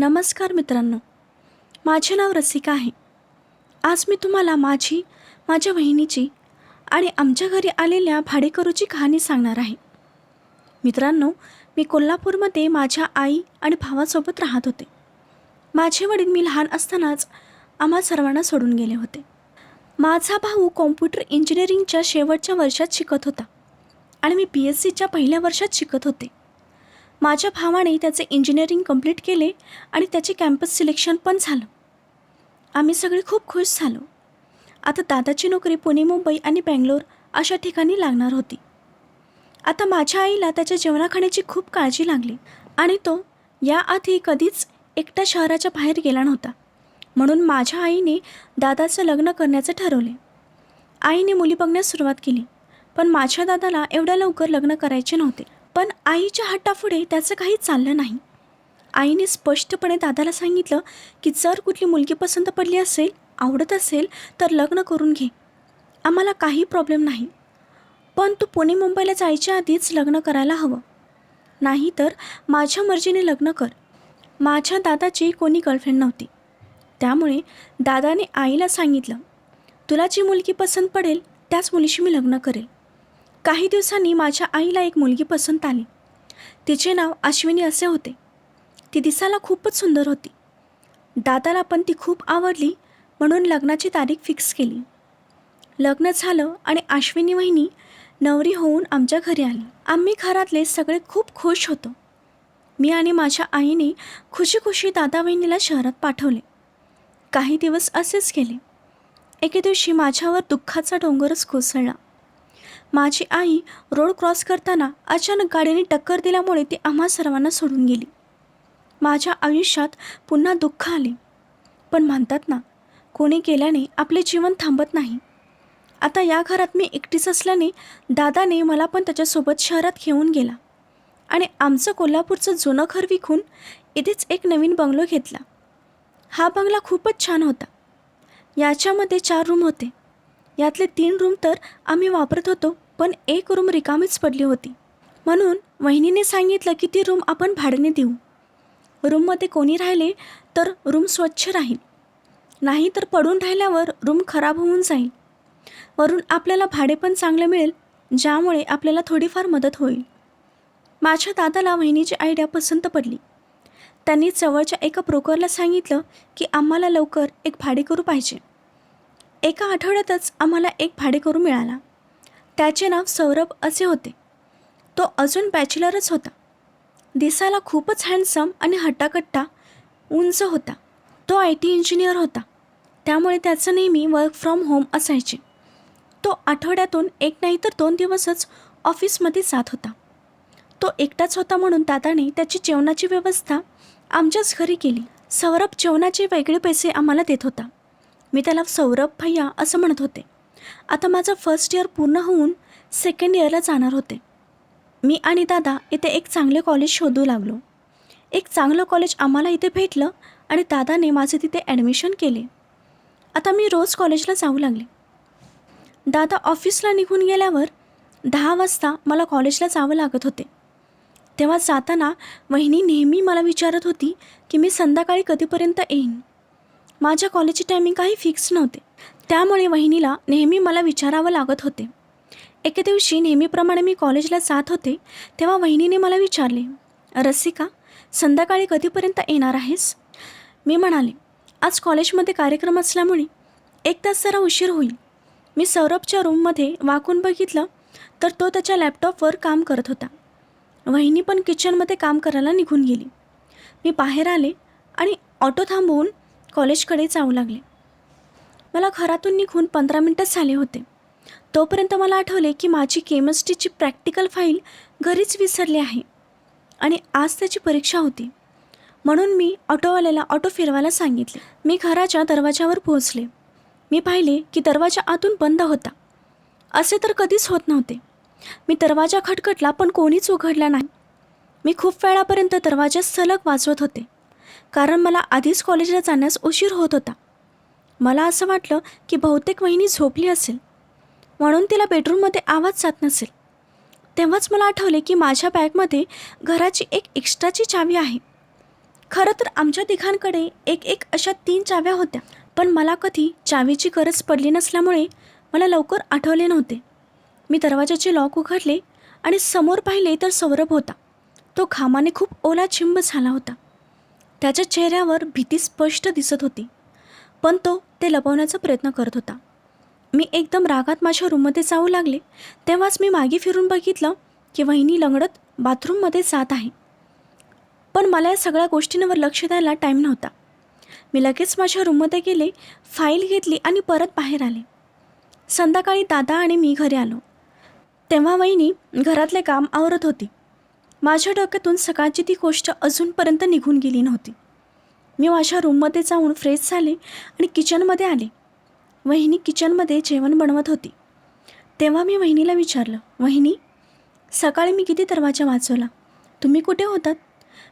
नमस्कार मित्रांनो. माझे नाव रसिका आहे. आज मी तुम्हाला माझी माझ्या बहिणीची आणि आमच्या घरी आलेल्या भाडेकरूची कहाणी सांगणार आहे. मित्रांनो मी कोल्हापूरमध्ये माझ्या आई आणि भावासोबत राहत होते. माझे वडील मी लहान असतानाच आम्हा सर्वांना सोडून गेले होते. माझा भाऊ कॉम्प्युटर इंजिनिअरिंगच्या शेवटच्या वर्षात शिकत होता आणि मी पी एस सीच्या पहिल्या वर्षात शिकत होते. माझ्या भावाने त्याचे इंजिनिअरिंग कंप्लीट केले आणि त्याचे कॅम्पस सिलेक्शन पण झालं. आम्ही सगळे खूप खुश झालो. आता दादाची नोकरी पुणे मुंबई आणि बँगलोर अशा ठिकाणी लागणार होती. आता माझ्या आईला त्याच्या जेवणाखाण्याची खूप काळजी लागली आणि तो याआधी कधीच एकटा शहराच्या बाहेर गेला नव्हता. म्हणून माझ्या आईने दादाचं लग्न करण्याचं ठरवले. आईने मुली बघण्यास सुरुवात केली पण माझ्या दादाला एवढ्या लवकर लग्न करायचे नव्हते. पण आईच्या हट्टापुढे त्याचं काही चाललं नाही. आईने स्पष्टपणे दादाला सांगितलं की जर कुठली मुलगी पसंत पडली असेल आवडत असेल तर लग्न करून घे. आम्हाला काही प्रॉब्लेम नाही. पण तू पुणे मुंबईला जायच्या आधीच लग्न करायला हवं. नाही तर माझ्या मर्जीने लग्न कर. माझ्या दादाची कोणी गर्लफ्रेंड नव्हती. त्यामुळे दादाने आईला सांगितलं तुला जी मुलगी पसंत पडेल त्याच मुलीशी मी लग्न करेल. काही दिवसांनी माझ्या आईला एक मुलगी पसंत आली. तिचे नाव अश्विनी असे होते. ती दिसायला खूपच सुंदर होती. दादाला पण ती खूप आवडली म्हणून लग्नाची तारीख फिक्स केली. लग्न झालं आणि अश्विनी वहिनी नवरी होऊन आमच्या घरी आली. आम्ही घरातले सगळे खूप खुश होतो. मी आणि माझ्या आईने खुशी खुशी दादा वहिनीला शहरात पाठवले. काही दिवस असेच गेले. एके दिवशी माझ्यावर दुःखाचा डोंगरच कोसळला. माझी आई रोड क्रॉस करताना अचानक गाडीने टक्कर दिल्यामुळे ती आम्हा सर्वांना सोडून गेली. माझ्या आयुष्यात पुन्हा दुःख आले. पण म्हणतात ना कोणी केल्याने आपले जीवन थांबत नाही. आता या घरात मी एकटीच असल्याने दादाने मला पण त्याच्यासोबत शहरात घेऊन गेला आणि आमचं कोल्हापूरचं जुनं घर विकून इथेच एक नवीन बंगलो घेतला. हा बंगला खूपच छान होता. याच्यामध्ये चार रूम होते. यातले तीन रूम तर आम्ही वापरत होतो पण एक रूम रिकामीच पडली होती. म्हणून वहिनीने सांगितलं की ती रूम आपण भाड्याने देऊ. रूममध्ये कोणी राहिले तर रूम स्वच्छ राहील. नाही तर पडून राहिल्यावर रूम खराब होऊन जाईल. वरून आपल्याला भाडे पण चांगले मिळेल ज्यामुळे आपल्याला थोडीफार मदत होईल. माझ्या दादाला वहिनीची आयडिया पसंत पडली. त्यांनी जवळच्या एका ब्रोकरला सांगितलं की आम्हाला लवकर एक भाडेकरू पाहिजे. एका आठवड्यातच आम्हाला एक भाडेकरू मिळाला. त्याचे नाव सौरभ असे होते. तो अजून बॅचलरच होता. दिसायला खूपच हँडसम आणि हट्टाकट्टा उंच होता. तो आय टी इंजिनियर होता. त्यामुळे त्याचं नेहमी वर्क फ्रॉम होम असायचे. तो आठवड्यातून एक नाही तर दोन दिवसच ऑफिसमध्ये जात होता. तो एकटाच होता म्हणून दादाने त्याची जेवणाची व्यवस्था आमच्याच घरी केली. सौरभ जेवणाचे वेगळे पैसे आम्हाला देत होता. मी त्याला सौरभ भैया असं म्हणत होते. आता माझं फर्स्ट इयर पूर्ण होऊन सेकंड इयरला जाणार होते. मी आणि दादा इथे एक चांगले कॉलेज शोधू लागलो. एक चांगलं कॉलेज आम्हाला इथे भेटलं आणि दादाने माझे तिथे ॲडमिशन केले. आता मी रोज कॉलेजला जाऊ लागले. दादा ऑफिसला निघून गेल्यावर दहा वाजता मला कॉलेजला जावं लागत होते. तेव्हा जाताना वहिनी नेहमी मला विचारत होती की मी संध्याकाळी कधीपर्यंत येईन? माझ्या कॉलेजची टायमिंग काही फिक्स नव्हते. त्यामुळे वहिनीला नेहमी मला विचारावं लागत होते. एके दिवशी नेहमीप्रमाणे मी कॉलेजला जात होते तेव्हा वहिनीने मला विचारले रसिका संध्याकाळी कधीपर्यंत येणार आहेस? मी म्हणाले आज कॉलेजमध्ये कार्यक्रम असल्यामुळे एक तास जरा उशीर होईल. मी सौरभच्या रूममध्ये वाकून बघितलं तर तो त्याच्या लॅपटॉपवर काम करत होता. वहिनी पण किचनमध्ये काम करायला निघून गेली. मी बाहेर आले आणि ऑटो थांबवून कॉलेजकडे जाऊ लागले. मला घरातून निघून पंधरा मिनटंच झाले होते. तोपर्यंत मला आठवले की माझी केमिस्ट्रीची प्रॅक्टिकल फाईल घरीच विसरली आहे आणि आज त्याची परीक्षा होती. म्हणून मी ऑटोवाल्याला ऑटो फिरवायला सांगितले. मी घराच्या दरवाजावर पोहोचले. मी पाहिले की दरवाजा आतून बंद होता. असे तर कधीच होत नव्हते. मी दरवाजा खटखटला पण कोणीच उघडला नाही. मी खूप वेळापर्यंत दरवाजा सलग वाजवत होते. कारण मला आधीच कॉलेजला जाण्यास उशीर होत होता. मला असं वाटलं की बहुतेक वहिनी झोपली असेल. म्हणून तिला बेडरूममध्ये आवाज जात नसेल. तेव्हाच मला आठवले की माझ्या बॅगमध्ये घराची एक एक्स्ट्राची चावी आहे. खरं तर आमच्या तिघांकडे एक एक अशा तीन चाव्या होत्या. पण मला कधी चावीची गरज पडली नसल्यामुळे मला लवकर आठवले नव्हते. मी दरवाजाचे लॉक उघडले आणि समोर पाहिले तर सौरभ होता. तो घामाने खूप ओला चिंब झाला होता. त्याच्या चेहऱ्यावर भीती स्पष्ट दिसत होती. पण तो ते लपवण्याचा प्रयत्न करत होता. मी एकदम रागात माझ्या रूममध्ये जाऊ लागले. तेव्हाच मी मागे फिरून बघितलं की वहिनी लंगडत बाथरूममध्ये जात आहे. पण मला या सगळ्या गोष्टींवर लक्ष द्यायला टाईम नव्हता. मी लगेच माझ्या रूममध्ये गेले फाईल घेतली आणि परत बाहेर आले. संध्याकाळी दादा आणि मी घरी आलो. तेव्हा वहिनी घरातले काम आवरत होती. माझ्या डोक्यातून सकाळची ती गोष्ट अजूनपर्यंत निघून गेली नव्हती. मी माझ्या रूममध्ये जाऊन फ्रेश झाले आणि किचनमध्ये आले. वहिनी किचनमध्ये जेवण बनवत होती. तेव्हा मी वहिनीला विचारलं वहिनी सकाळी मी किती दरवाजा वाचवला तुम्ही कुठे होतात?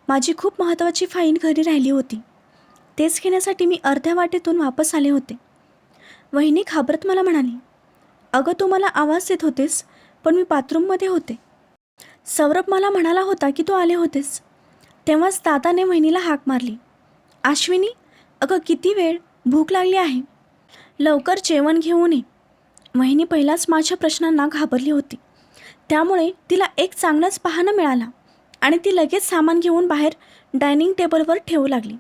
माझी खूप महत्त्वाची फाईन घरी राहिली होती. तेच घेण्यासाठी मी अर्ध्या वाटेतून वापस आले होते. वहिनी घाबरत मला म्हणाली अगं तू मला आवाज देत होतेस पण मी बाथरूममध्ये होते. सौरभ मला म्हणाला होता की तू आले होतेस. तेव्हाच दादाने वहिनीला हाक मारली. आश्विनी अगं किती वेळ? भूक लागली आहे. लवकर जेवण घेऊन ये. वहिनी पहिलाच माझ्या प्रश्नांना घाबरली होती. त्यामुळे तिला एक चांगलाच पाहणं मिळाला आणि ती लगेच सामान घेऊन बाहेर डायनिंग टेबलवर ठेवू लागली.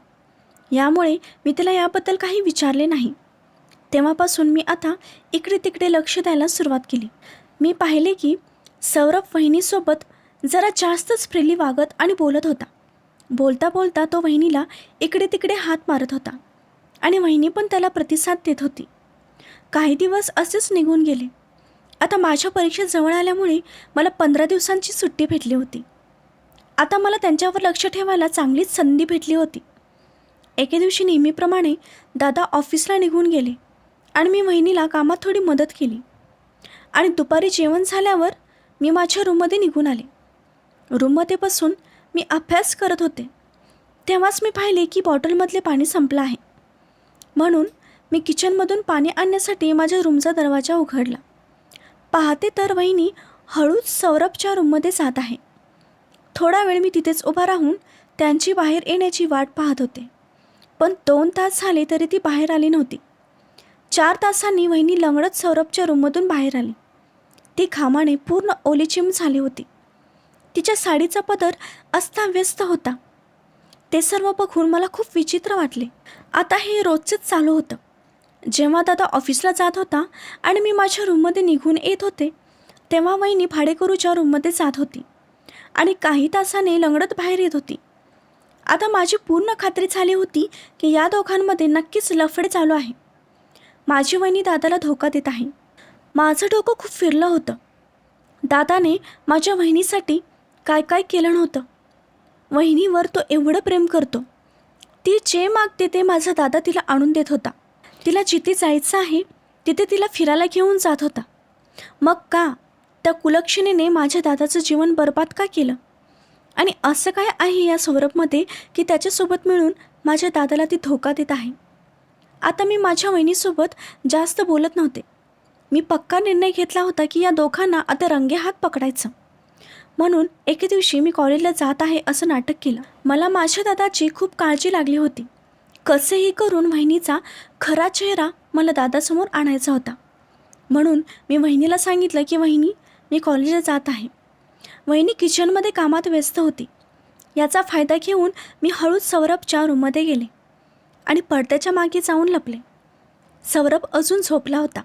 यामुळे मी तिला याबद्दल काही विचारले नाही. तेव्हापासून मी आता इकडे तिकडे लक्ष द्यायला सुरुवात केली. मी पाहिले की सौरभ वहिनीसोबत जरा जास्तच फ्रीली वागत आणि बोलत होता. बोलता बोलता तो वहिनीला इकडे तिकडे हात मारत होता आणि वहिनी पण त्याला प्रतिसाद देत होती. काही दिवस असेच निघून गेले. आता माझ्या परीक्षा जवळ आल्यामुळे मला पंधरा दिवसांची सुट्टी भेटली होती. आता मला त्यांच्यावर लक्ष ठेवायला चांगलीच संधी भेटली होती. एके दिवशी नेहमीप्रमाणे दादा ऑफिसला निघून गेले आणि मी वहिनीला कामात थोडी मदत केली. आणि दुपारी जेवण झाल्यावर मी माझ्या रूममध्ये निघून आले. रूममध्ये बसून मी अभ्यास करत होते. तेव्हाच मी पाहिले की बॉटलमधले पाणी संपलं आहे. म्हणून मी किचनमधून पाणी आणण्यासाठी माझ्या रूमचा दरवाजा उघडला. पाहते तर वहिनी हळूच सौरभच्या रूममध्ये जात आहे. थोडा वेळ मी तिथेच उभा राहून त्यांची बाहेर येण्याची वाट पाहत होते. पण दोन तास झाले तरी ती बाहेर आली नव्हती. चार तासांनी वहिनी लंगडत सौरभच्या रूममधून बाहेर आली. ती घामाने पूर्ण ओलीचिम झाली होती. तिच्या साडीचा पदर अस्ताव्यस्त होता. ते सर्व बघून मला खूप विचित्र वाटले. आता हे रोजचंच चालू होतं. जेव्हा दादा ऑफिसला जात होता आणि मी माझ्या रूममध्ये निघून येत होते तेव्हा वहिनी भाडेकरूच्या रूममध्ये जात होती आणि काही तासाने लंगडत बाहेर येत होती. आता माझी पूर्ण खात्री झाली होती की या दोघांमध्ये नक्कीच लफडे चालू आहे. माझी वहिनी दादाला धोका देत आहे. माझं डोकं खूप फिरलं होतं. दादाने माझ्या वहिनीसाठी काय काय केलं नव्हतं. वहिनीवर तो एवढं प्रेम करतो. ती जे मागते ते माझा दादा तिला आणून देत होता. तिला जिथे जायचं आहे तिथे तिला फिरायला घेऊन जात होता. मग का? त्या कुलक्षणीने माझ्या दादाचं जीवन बर्बाद का केलं? आणि असं काय आहे या सौरभमध्ये की त्याच्यासोबत मिळून माझ्या दादाला ती धोका देत आहे? आता मी माझ्या वहिनीसोबत जास्त बोलत नव्हते. मी पक्का निर्णय घेतला होता की या दोघांना आता रंगेहात पकडायचं. म्हणून एके दिवशी मी कॉलेजला जात आहे असं नाटक केलं. मला माझ्या दादाची खूप काळजी लागली होती. कसेही करून वहिनीचा खरा चेहरा मला दादासमोर आणायचा होता. म्हणून मी वहिनीला सांगितलं की वहिनी मी कॉलेजला जात आहे. वहिनी किचनमध्ये कामात व्यस्त होती. याचा फायदा घेऊन मी हळूच सौरभच्या रूममध्ये गेले आणि पडद्याच्या मागे जाऊन लपले. सौरभ अजून झोपला होता.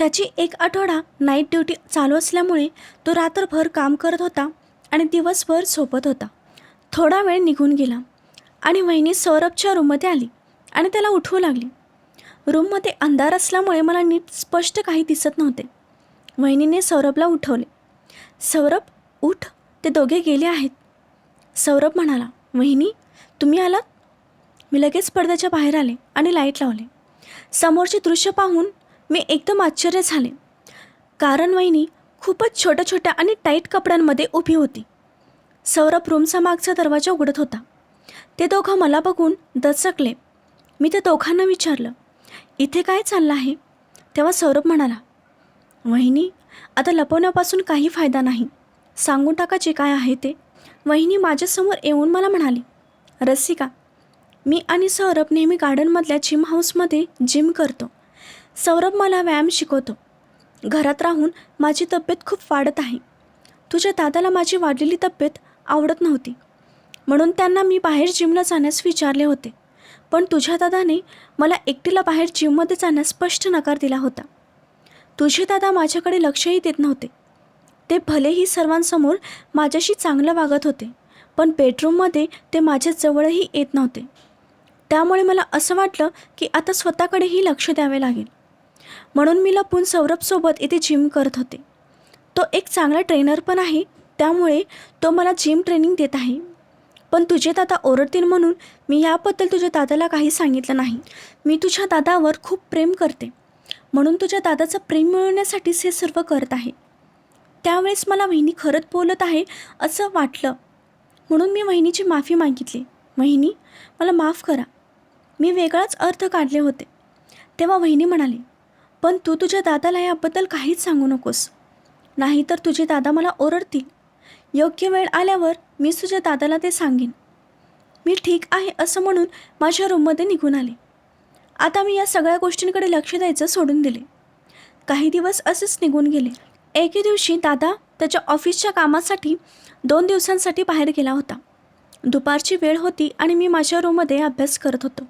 त्याची एक आठवडा नाईट ड्युटी चालू असल्यामुळे तो रात्रभर काम करत होता आणि दिवसभर झोपत होता. थोडा वेळ निघून गेला आणि वहिनी सौरभच्या रूममध्ये आली आणि त्याला उठवू लागली. रूममध्ये अंधार असल्यामुळे मला नीट स्पष्ट काही दिसत नव्हते. वहिनीने सौरभला उठवले. सौरभ उठ. ते दोघे गेले आहेत. सौरभ म्हणाला वहिनी तुम्ही आलात? मी लगेच पडद्याच्या बाहेर आले आणि लाइट लावले. समोरचे दृश्य पाहून मी एकदम आश्चर्य झाले. कारण वहिनी खूपच छोट्या छोट्या आणि टाईट कपड्यांमध्ये उभी होती. सौरभ रूमचा मागचा दरवाजा उघडत होता. ते दोघं मला बघून दचकले. मी त्या दोघांना विचारलं इथे काय चाललं आहे? तेव्हा सौरभ म्हणाला वहिनी आता लपवण्यापासून काही फायदा नाही. सांगून टाका जे काय आहे ते. वहिनी माझ्यासमोर येऊन मला म्हणाली रसिका मी आणि सौरभ नेहमी गार्डनमधल्या जिम हाऊसमध्ये जिम करतो. सौरभ मला व्यायाम शिकवतो. घरात राहून माझी तब्येत खूप वाढत आहे. तुझ्या दादाला माझी वाढलेली तब्येत आवडत नव्हती. म्हणून त्यांना मी बाहेर जिमला जाण्यास विचारले होते. पण तुझ्या दादाने मला एकटीला बाहेर जिममध्ये जाण्यास स्पष्ट नकार दिला होता. तुझे दादा माझ्याकडे लक्षही देत नव्हते. ते भलेही सर्वांसमोर माझ्याशी चांगलं वागत होते पण बेडरूममध्ये ते माझ्या जवळही येत नव्हते. त्यामुळे मला असं वाटलं की आता स्वतःकडेही लक्ष द्यावे लागेल. म्हणून मी लपून सौरभसोबत इथे जिम करत होते. तो एक चांगला ट्रेनर पण आहे त्यामुळे तो मला जिम ट्रेनिंग देत आहे. पण तुझे दादा ओरडतील म्हणून मी याबद्दल तुझ्या दादाला काही सांगितलं नाही. मी तुझ्या दादावर खूप प्रेम करते. म्हणून तुझ्या दादाचं प्रेम मिळवण्यासाठीच हे सर्व करत आहे. त्यावेळेस मला वहिनी खरंच बोलत आहे असं वाटलं. म्हणून मी वहिनीची माफी मागितली. वहिनी मला माफ करा. मी वेगळाच अर्थ काढले होते. तेव्हा वहिनी म्हणाली पण तू तुझ्या दादाला याबद्दल काहीच सांगू नकोस. नाहीतर तुझे दादा मला ओरडतील. योग्य वेळ आल्यावर मीच तुझ्या दादाला ते सांगेन. मी ठीक आहे असं म्हणून माझ्या रूममध्ये निघून आले. आता मी या सगळ्या गोष्टींकडे लक्ष द्यायचं सोडून दिले. काही दिवस असेच निघून गेले. एके दिवशी दादा त्याच्या ऑफिसच्या कामासाठी दोन दिवसांसाठी बाहेर गेला होता. दुपारची वेळ होती आणि मी माझ्या रूममध्ये अभ्यास करत होतो.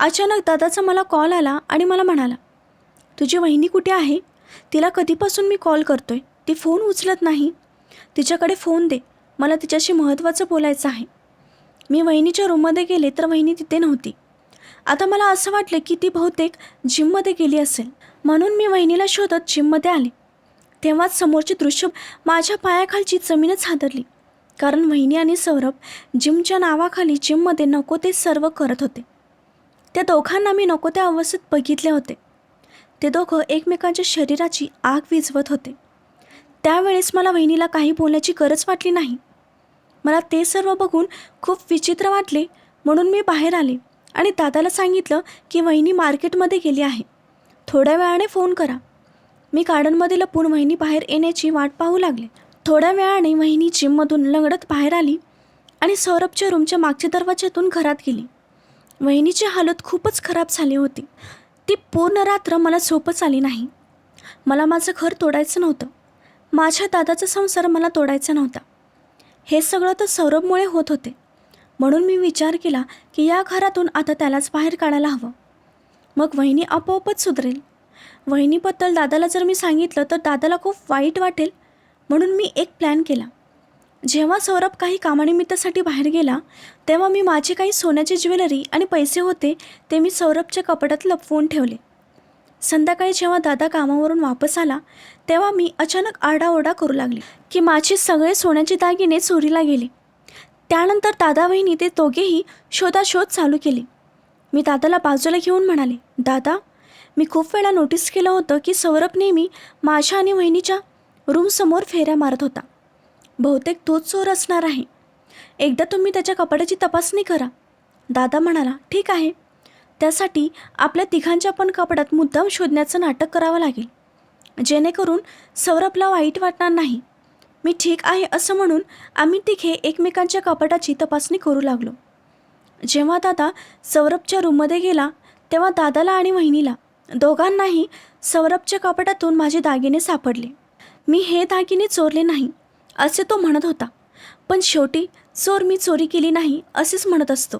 अचानक दादाचा मला कॉल आला आणि मला म्हणाला तुझी वहिनी कुठे आहे? तिला कधीपासून मी कॉल करतो आहे ती फोन उचलत नाही. तिच्याकडे फोन दे. मला तिच्याशी महत्त्वाचं बोलायचं आहे. मी वहिनीच्या रूममध्ये गेले तर वहिनी तिथे नव्हती. आता मला असं वाटलं की ती बहुतेक जिममध्ये गेली असेल. म्हणून मी वहिनीला शोधत जिममध्ये आले. तेव्हाच समोरचे दृश्य माझ्या पायाखालची जमीनच हादरली. कारण वहिनी आणि सौरभ जिमच्या नावाखाली जिममध्ये नको ते सर्व करत होते. त्या दोघांना मी नको त्या अवस्थेत बघितले होते. ते दोघं एकमेकांच्या शरीराची आग विझवत होते. त्यावेळेस मला वहिनीला काही बोलण्याची गरज वाटली नाही. मला ते सर्व बघून खूप विचित्र वाटले म्हणून मी बाहेर आले आणि दादाला सांगितलं की वहिनी मार्केटमध्ये गेली आहे. थोड्या वेळाने फोन करा. मी गार्डनमध्ये लपून वहिनी बाहेर येण्याची वाट पाहू लागले. थोड्या वेळाने वहिनी जिममधून लंगडत बाहेर आली आणि सौरभच्या रूमच्या मागच्या दरवाज्यातून घरात गेली. वहिनीची हालत खूपच खराब झाली होती. ती पूर्ण रात्र मला झोपच आली नाही. मला माझं घर तोडायचं नव्हतं. माझ्या दादाचा संसार मला तोडायचा नव्हता. हे सगळं तर सौरभमुळे होत होते. म्हणून मी विचार केला की या घरातून आता त्यालाच बाहेर काढायला हवं. मग वहिनी आपोआपच सुधरेल. वहिनीबद्दल दादाला जर मी सांगितलं तर दादाला खूप वाईट वाटेल. म्हणून मी एक प्लॅन केला. जेव्हा सौरभ काही कामानिमित्तासाठी बाहेर गेला तेव्हा मी माझे काही सोन्याची ज्वेलरी आणि पैसे होते ते मी सौरभच्या कपाटात लपवून ठेवले. संध्याकाळी जेव्हा दादा कामावरून वापस आला तेव्हा मी अचानक आरडाओरडा करू लागले की माझे सगळे सोन्याचे दागिने चोरीला गेले. त्यानंतर दादा वहिनी ते दोघेही शोधाशोध चालू केली. मी दादाला बाजूला घेऊन म्हणाले दादा मी खूप वेळा नोटीस केलं होतं की सौरभ नेहमी माझ्या आणि वहिनीच्या रूमसमोर फेऱ्या मारत होता. बहुतेक तोच चोर असणार आहे. एकदा तुम्ही त्याच्या कपाटाची तपासणी करा. दादा म्हणाला ठीक आहे. त्यासाठी आपल्या तिघांच्या पण कपाटात मुद्दाम शोधण्याचं नाटक करावं लागेल. जेणेकरून सौरभला वाईट वाटणार नाही. मी ठीक आहे असं म्हणून आम्ही तिघे एकमेकांच्या कपाटाची तपासणी करू लागलो. जेव्हा दादा सौरभच्या रूममध्ये गेला तेव्हा दादाला आणि वहिनीला दोघांनाही सौरभच्या कपाटातून माझे दागिने सापडले. मी हे दागिने चोरले नाही. असे तो म्हणत होता. पण शेवटी चोर मी चोरी केली नाही असेच म्हणत असतो.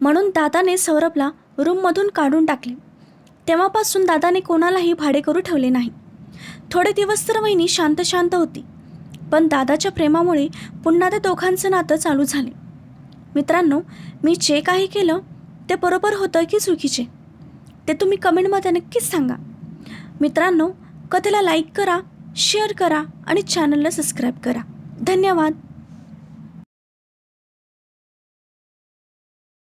म्हणून दादाने सौरभला रूममधून काढून टाकले. तेव्हापासून दादाने कोणालाही भाडे करू ठेवले नाही. थोडे दिवस तर वहिनी शांत शांत होती. पण दादाच्या प्रेमामुळे पुन्हा त्या दोघांचं नातं चालू झाले. मित्रांनो मी जे काही केलं ते बरोबर होतं की चुकीचे? ते तुम्ही कमेंटमध्ये नक्कीच सांगा. मित्रांनो कथेला लाईक करा शेअर करा आणि चॅनलला सबस्क्राईब करा. धन्यवाद.